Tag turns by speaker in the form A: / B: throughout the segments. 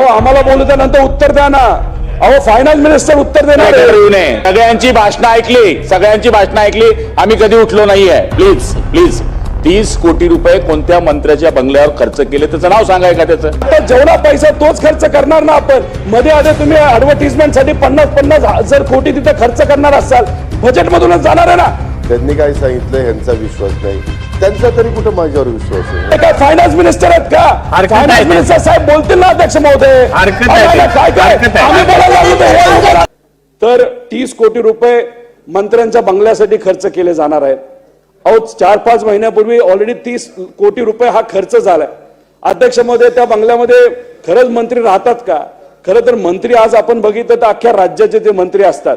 A: अहो आम्हाला बोलू द्या नंतर उत्तर द्या ना. अहो फायनान्स मिनिस्टर उत्तर देणार आहे.
B: सगळ्यांची भाषणं ऐकली. सगळ्यांची भाषणं ऐकली. आम्ही कधी उठलो नाहीये. प्लीज प्लीज तीस कोटी रुपये कोणत्या मंत्र्याच्या बंगल्यावर खर्च केले? त्याचं नाव सांगाय का त्याचं.
A: आता जेवढा पैसा तोच खर्च करणार ना आपण. मध्ये आधी तुम्ही ऍडव्हर्टिजमेंटसाठी पन्नास पन्नास हजार कोटी तिथे खर्च करणार असाल. बजेट मधूनच जाणार आहे ना.
C: त्यांनी काय सांगितलं ह्यांचा विश्वास नाही. त्यांचा तरी कुठं माझ्यावर विश्वास आहे?
A: काय फायनान्स मिनिस्टर आहेत का? फायनान्स. मिनिस्टर साहेब बोलतील ना अध्यक्ष महोदय. काय काय? तर तीस कोटी रुपये मंत्र्यांच्या बंगल्यासाठी खर्च केले जाणार आहेत. अहो चार पाच महिन्यापूर्वी ऑलरेडी तीस कोटी रुपये हा खर्च झालाय. अध्यक्ष महोदय त्या बंगल्यामध्ये खरंच मंत्री राहतात का? खरं तर मंत्री आज आपण बघितलं तर अख्ख्या राज्याचे ते मंत्री असतात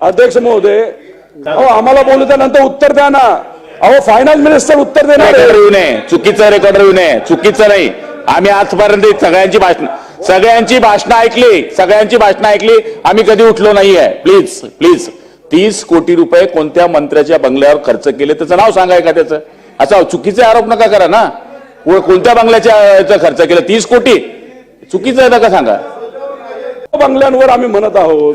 A: अध्यक्ष महोदय अहो आम्हाला बोलू द्या नंतर उत्तर द्या ना. अहो फायनान्स मिनिस्टर उत्तर देणार आहे.
B: येऊ नये. चुकीचं रेकॉर्ड येऊ नये. चुकीचं नाही. आम्ही आजपर्यंत सगळ्यांची भाषण सगळ्यांची भाषणं ऐकली. सगळ्यांची भाषणं ऐकली. आम्ही कधी उठलो नाहीये. प्लीज प्लीज तीस कोटी रुपये कोणत्या मंत्र्याच्या बंगल्यावर खर्च केले? त्याचं नाव सांगाय का त्याचं असा चुकीचे आरोप नका करा ना. को- कोणत्या बंगल्याच्या याचं खर्च केलं? तीस कोटी. चुकीचं आहे नका सांगा.
A: बंगल्यांवर आम्ही म्हणत आहोत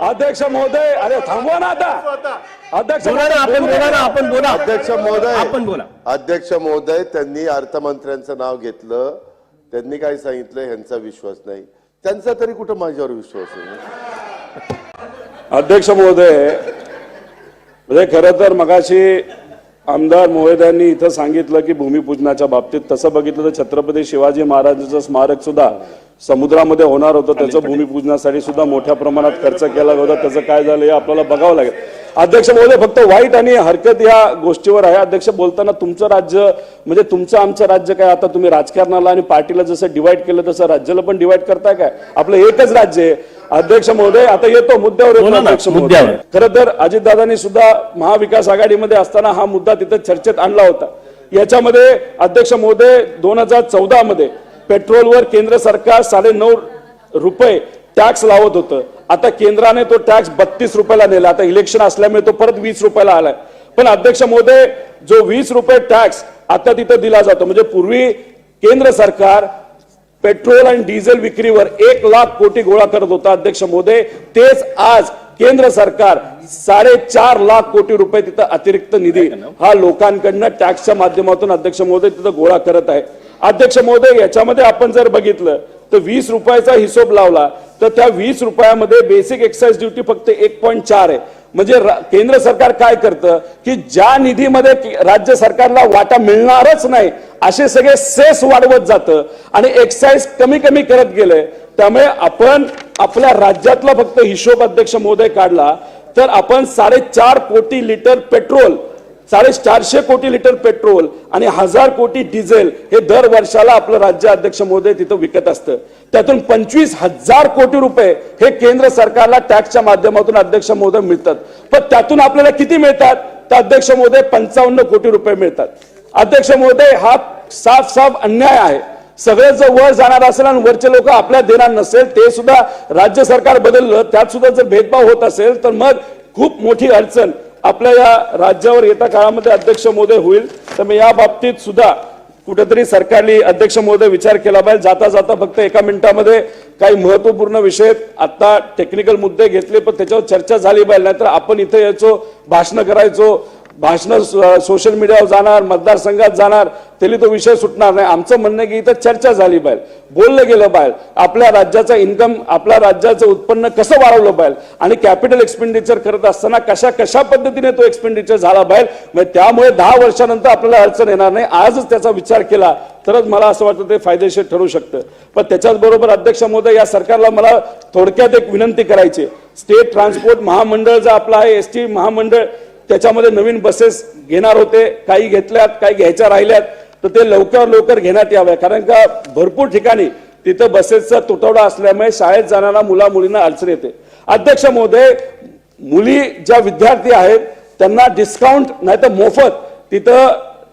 A: अध्यक्ष महोदय अरे थांबवा ना आता. अध्यक्ष
D: बोला ना आपण बोला. ना आपण बोला.
C: अध्यक्ष महोदय
D: आपण बोला.
C: अध्यक्ष महोदय त्यांनी अर्थमंत्र्यांचं नाव घेतलं. त्यांनी काय सांगितलं ह्यांचा विश्वास नाही. त्यांचा तरी कुठं माझ्यावर विश्वास आहे?
A: अध्यक्ष महोदय म्हणजे खरं तर मगाशी आमदार मोहित्यांनी इथं सांगितलं की भूमिपूजनाच्या बाबतीत. तसं बघितलं तर छत्रपती शिवाजी महाराजांचं स्मारक सुद्धा समुद्रामध्ये होणार होतं त्याचं भूमिपूजनासाठी सुद्धा मोठ्या प्रमाणात खर्च केला होता. त्याचं काय झालं हे आपल्याला बघावं लागेल. अध्यक्ष महोदय फक्त वाईट आणि हरकत या गोष्टीवर आहे. अध्यक्ष बोलताना तुमचं राज्य म्हणजे तुमचं आमचं राज्य काय? आता तुम्ही राजकारणाला आणि पार्टीला जसं डिवाइड केलं तसं राज्याला पण डिवाइड करताय काय? आपलं एकच राज्य आहे. अध्यक्ष महोदय आता येतो मुद्द्यावर अध्यक्ष.
D: मुद्द्यावर.
A: खरं तर अजितदादांनी सुद्धा महाविकास आघाडीमध्ये असताना हा मुद्दा तिथे चर्चेत आणला होता. याच्यामध्ये अध्यक्ष महोदय दोन हजार चौदा मध्ये पेट्रोलवर केंद्र सरकार साडे नऊ रुपये टॅक्स लावत होतं. आता केंद्राने तो टॅक्स बत्तीस रुपयाला नेला. आता इलेक्शन असल्यामुळे तो परत वीस रुपयाला आलाय. पण अध्यक्ष महोदय जो वीस रुपये टॅक्स आता तिथं दिला जातो म्हणजे पूर्वी केंद्र सरकार पेट्रोल आणि डिझेल विक्रीवर एक लाख कोटी गोळा करत होता अध्यक्ष महोदय तेच आज केंद्र सरकार साडेचार लाख कोटी रुपये तिथं अतिरिक्त निधी हा लोकांकडनं टॅक्सच्या माध्यमातून अध्यक्ष महोदय तिथं गोळा करत आहे. अध्यक्ष महोदय याच्यामध्ये आपण जर बघितलं तर वीस रुपयाचा हिशोब लावला तर त्या वीस रुपयामध्ये बेसिक एक्साइज ड्युटी फक्त एक पॉईंट चार आहे. म्हणजे केंद्र सरकार काय करतं की ज्या निधीमध्ये राज्य सरकारला वाटा मिळणारच नाही असे सगळे सेस वाढवत जातं आणि एक्साइज कमी कमी करत गेले त्यामुळे आपण आपल्या राज्यातला फक्त हिशोब अध्यक्ष महोदय काढला तर आपण साडेचार कोटी लिटर पेट्रोल साडे चारशे कोटी लिटर पेट्रोल आणि हजार कोटी डिझेल हे दर वर्षाला आपलं राज्य अध्यक्ष महोदय तिथं विकत असतं. त्यातून पंचवीस हजार कोटी रुपये हे केंद्र सरकारला टॅक्सच्या माध्यमातून अध्यक्ष महोदय मिळतात. पण त्यातून आपल्याला किती मिळतात? तर अध्यक्ष महोदय पंचावन्न कोटी रुपये मिळतात. अध्यक्ष महोदय हा साफ साफ अन्याय आहे. सगळे जर वर जाणार असेल आणि वरचे लोक आपल्या देणार नसेल ते सुद्धा राज्य सरकार बदललं त्यात सुद्धा जर भेदभाव होत असेल तर मग खूप मोठी अडचण. आपल्या या राज्यावर येत्या काळामध्ये अध्यक्ष महोदय होईल तर मी या बाबतीत सुद्धा कुठेतरी सरकारने अध्यक्ष महोदय विचार केला पाहिजे. जाता जाता फक्त एका मिनिटामध्ये काही महत्त्वपूर्ण विषय आता टेक्निकल मुद्दे घेतले पण त्याच्यावर चर्चा झाली पाहिजे नाहीतर आपण इथे यायचो भाषणं करायचो भाषण सोशल मीडियावर जाणार मतदारसंघात जाणार तरी तो विषय सुटणार नाही. आमचं म्हणणं की इथं चर्चा झाली पाहिजे. बोललं गेलं पाहिजे. आपल्या राज्याचा इन्कम आपल्या राज्याचं उत्पन्न कसं वाढवलं पाहिजे? आणि कॅपिटल एक्सपेंडिचर करत असताना कशा कशा पद्धतीने तो एक्सपेंडिचर झाला पाहिजे? म्हणजे त्यामुळे दहा वर्षानंतर आपल्याला अडचण येणार नाही. आजच त्याचा विचार केला तरच मला असं वाटतं ते फायदेशीर ठरू शकतं. पण त्याच्याच बरोबर अध्यक्ष महोदय या सरकारला मला थोडक्यात एक विनंती करायची स्टेट ट्रान्सपोर्ट महामंडळ जो आपला आहे एस टी महामंडळ त्याच्यामध्ये नवीन बसेस घेणार होते काही घेतल्यात काही घ्यायच्या राहिल्यात तर ते लवकर लवकर घेण्यात याव्या. कारण का भरपूर ठिकाणी तिथं बसेसचा तुटवडा असल्यामुळे शाळेत जाणाऱ्या मुला मुलींना अडचण येते. अध्यक्ष महोदय मुली ज्या विद्यार्थी आहेत त्यांना डिस्काउंट नाही तर मोफत तिथं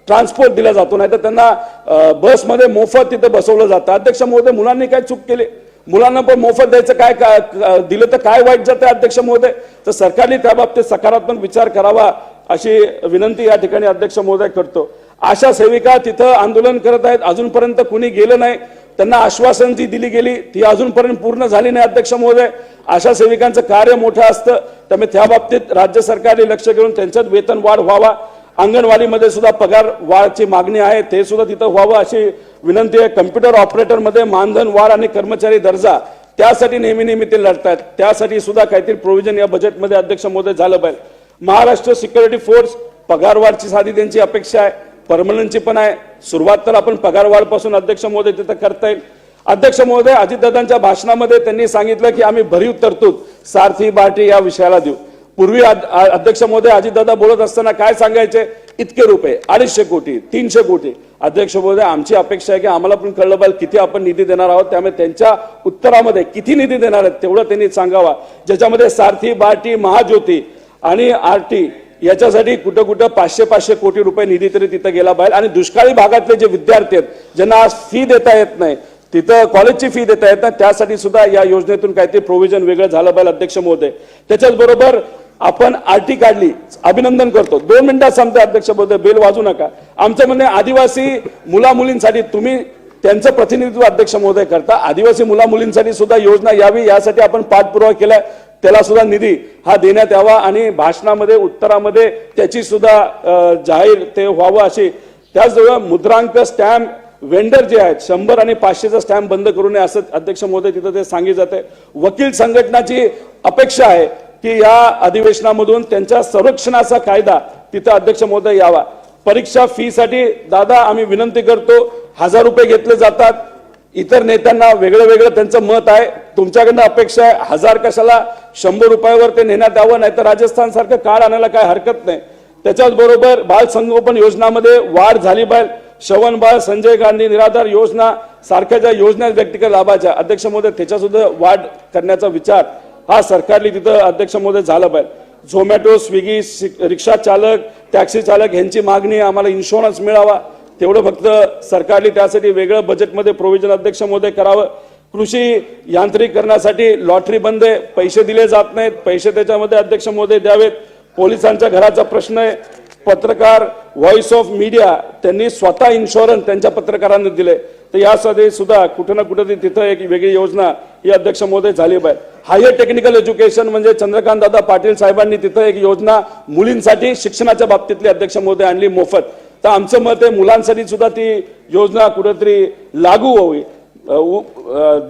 A: ट्रान्सपोर्ट दिला जातो नाही तर त्यांना बसमध्ये मोफत तिथं बसवलं जातं. अध्यक्ष महोदय मुलांनी काय चूक केली? मुलांना पण मोफत द्यायचं काय का दिलं तर काय वाईट जातं अध्यक्ष महोदय? तर सरकारने त्या बाबतीत सकारात्मक विचार करावा अशी विनंती या ठिकाणी अध्यक्ष महोदय करतो. आशा सेविका तिथं आंदोलन करत आहेत. अजूनपर्यंत कुणी गेलं नाही. त्यांना आश्वासन जी दिली गेली ती अजूनपर्यंत पूर्ण झाली नाही अध्यक्ष महोदय. आशा सेविकांचं कार्य मोठं असतं. त्यामुळे त्या बाबतीत राज्य सरकारने लक्ष घेऊन त्यांच्यात वेतन वाढ व्हावा. अंगणवाडीमध्ये सुद्धा पगार वाढची मागणी आहे. ते सुद्धा तिथं व्हावं अशी विनंती आहे. कम्प्युटर ऑपरेटरमध्ये मानधन वाढ आणि कर्मचारी दर्जा त्यासाठी नेहमी नेहमी ते लढतात त्यासाठी सुद्धा काहीतरी प्रोव्हिजन या बजेटमध्ये अध्यक्ष महोदय झालं पाहिजे. महाराष्ट्र सिक्युरिटी फोर्स पगार वाढची साधी त्यांची अपेक्षा आहे. परमनंटची पण आहे. सुरुवात तर आपण पगार वाढपासून अध्यक्ष महोदय तिथं करता येईल. अध्यक्ष महोदय अजितदादांच्या भाषणामध्ये त्यांनी सांगितलं की आम्ही भरीव तरतूद सारथी बार्टी या विषयाला देऊ. पूर्वी अध्यक्ष महोदय अजितदादा बोलत असताना काय सांगायचे? इतके रुपये अडीचशे कोटी तीनशे कोटी. अध्यक्ष महोदय आमची अपेक्षा आहे की आम्हाला पण कळलं पाहिजे किती आपण निधी देणार आहोत. त्यामुळे त्यांच्या उत्तरामध्ये किती निधी देणार आहेत तेवढं त्यांनी सांगावा. ज्याच्यामध्ये सारथी बार्टी महाज्योती आणि आरटी याच्यासाठी कुठं कुठं पाचशे पाचशे कोटी रुपये निधी तरी तिथं गेला पाहिजे. आणि दुष्काळी भागातले जे विद्यार्थी आहेत ज्यांना आज फी देता येत नाही तिथं कॉलेजची फी देता येत नाही त्यासाठी सुद्धा या योजनेतून काहीतरी प्रोव्हिजन वेगळं झालं पाहिजे अध्यक्ष महोदय. त्याच्याच बरोबर आपण आरटी काढली अभिनंदन करतो. दोन मिनिटात सांगतो अध्यक्ष बोलतो बेल वाजू नका. आमचं म्हणणे आदिवासी मुला मुलींसाठी तुम्ही त्यांचं प्रतिनिधित्व अध्यक्ष महोदय करता. आदिवासी मुला मुलींसाठी सुद्धा योजना यावी यासाठी आपण पाठपुरावा केलाय. त्याला सुद्धा निधी हा देण्यात यावा आणि भाषणामध्ये उत्तरामध्ये त्याची सुद्धा जाहीर ते व्हावं अशी. त्याचबरोबर मुद्रांक स्टॅम्प वेंडर जे आहेत शंभर आणि पाचशेचा स्टॅम्प बंद करू नये असं अध्यक्ष महोदय तिथं ते सांगितलं जाते वकील संघटनाची अपेक्षा आहे की या अधिवेशनामधून त्यांच्या संरक्षणाचा कायदा तिथं अध्यक्ष महोदय यावा. परीक्षा फीसाठी दादा आम्ही विनंती करतो हजार रुपये घेतले जातात. इतर नेत्यांना वेगळं वेगळं त्यांचं मत आहे. तुमच्याकडनं अपेक्षा आहे हजार कशाला? शंभर रुपयावर ते नेण्यात यावं नाही तर राजस्थान सारखं कार्ड आणायला काय हरकत नाही. त्याच्याच बरोबर बाल संगोपन योजनामध्ये वाढ झाली पाहिजे. श्रवण बाळ संजय गांधी निराधार योजना सारख्या ज्या योजना व्यक्तिगत लाभाच्या अध्यक्ष महोदय त्याच्यासुद्धा वाढ करण्याचा विचार हा सरकारली तिथं अध्यक्ष महोदय झाला पाहिजे. झोमॅटो स्विगी रिक्षा चालक टॅक्सी चालक यांची मागणी आम्हाला इन्शुरन्स मिळावा. तेवढं फक्त सरकारने त्यासाठी वेगळं बजेटमध्ये प्रोव्हिजन अध्यक्ष महोदय करावं. कृषी यांत्रिकरणासाठी लॉटरी बंद आहे पैसे दिले जात नाहीत पैसे त्याच्यामध्ये अध्यक्ष महोदय द्यावेत. पोलिसांच्या घराचा प्रश्न आहे. पत्रकार व्हॉइस ऑफ मीडिया त्यांनी स्वतः इन्शुरन्स त्यांच्या पत्रकारांना दिले तर यासाठी सुद्धा कुठं ना कुठं तिथं एक वेगळी योजना ही अध्यक्ष महोदय झाली पाहिजे. हायर टेक्निकल एज्युकेशन म्हणजे चंद्रकांत दादा पाटील साहेबांनी तिथं एक योजना मुलींसाठी शिक्षणाच्या बाबतीतली अध्यक्ष महोदय आणली मोफत. तर आमचं मत आहे मुलांसाठी सुद्धा ती योजना कुठेतरी लागू व्हावी.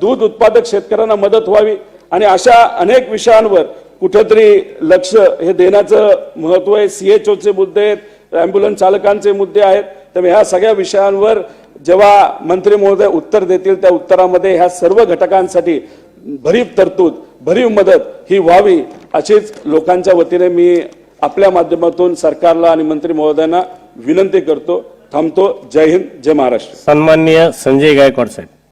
A: दूध उत्पादक शेतकऱ्यांना मदत व्हावी आणि अशा अनेक विषयांवर कुठंतरी लक्ष हे देण्याचं महत्त्व आहे. सीएचओचे मुद्दे आहेत ॲम्ब्युलन्स चालकांचे मुद्दे आहेत. त्यामुळे ह्या सगळ्या विषयांवर जेव्हा मंत्री महोदय उत्तर देतील त्या उत्तरामध्ये ह्या सर्व घटकांसाठी भरीव तरतूद भरीव मदत ही व्हावी अशीच लोकांच्या वतीने मी आपल्या माध्यमातून सरकारला आणि मंत्री महोदयांना विनंती करतो थांबतो. जय हिंद जय महाराष्ट्र.
D: सन्माननीय संजय गायकवाड साहेब.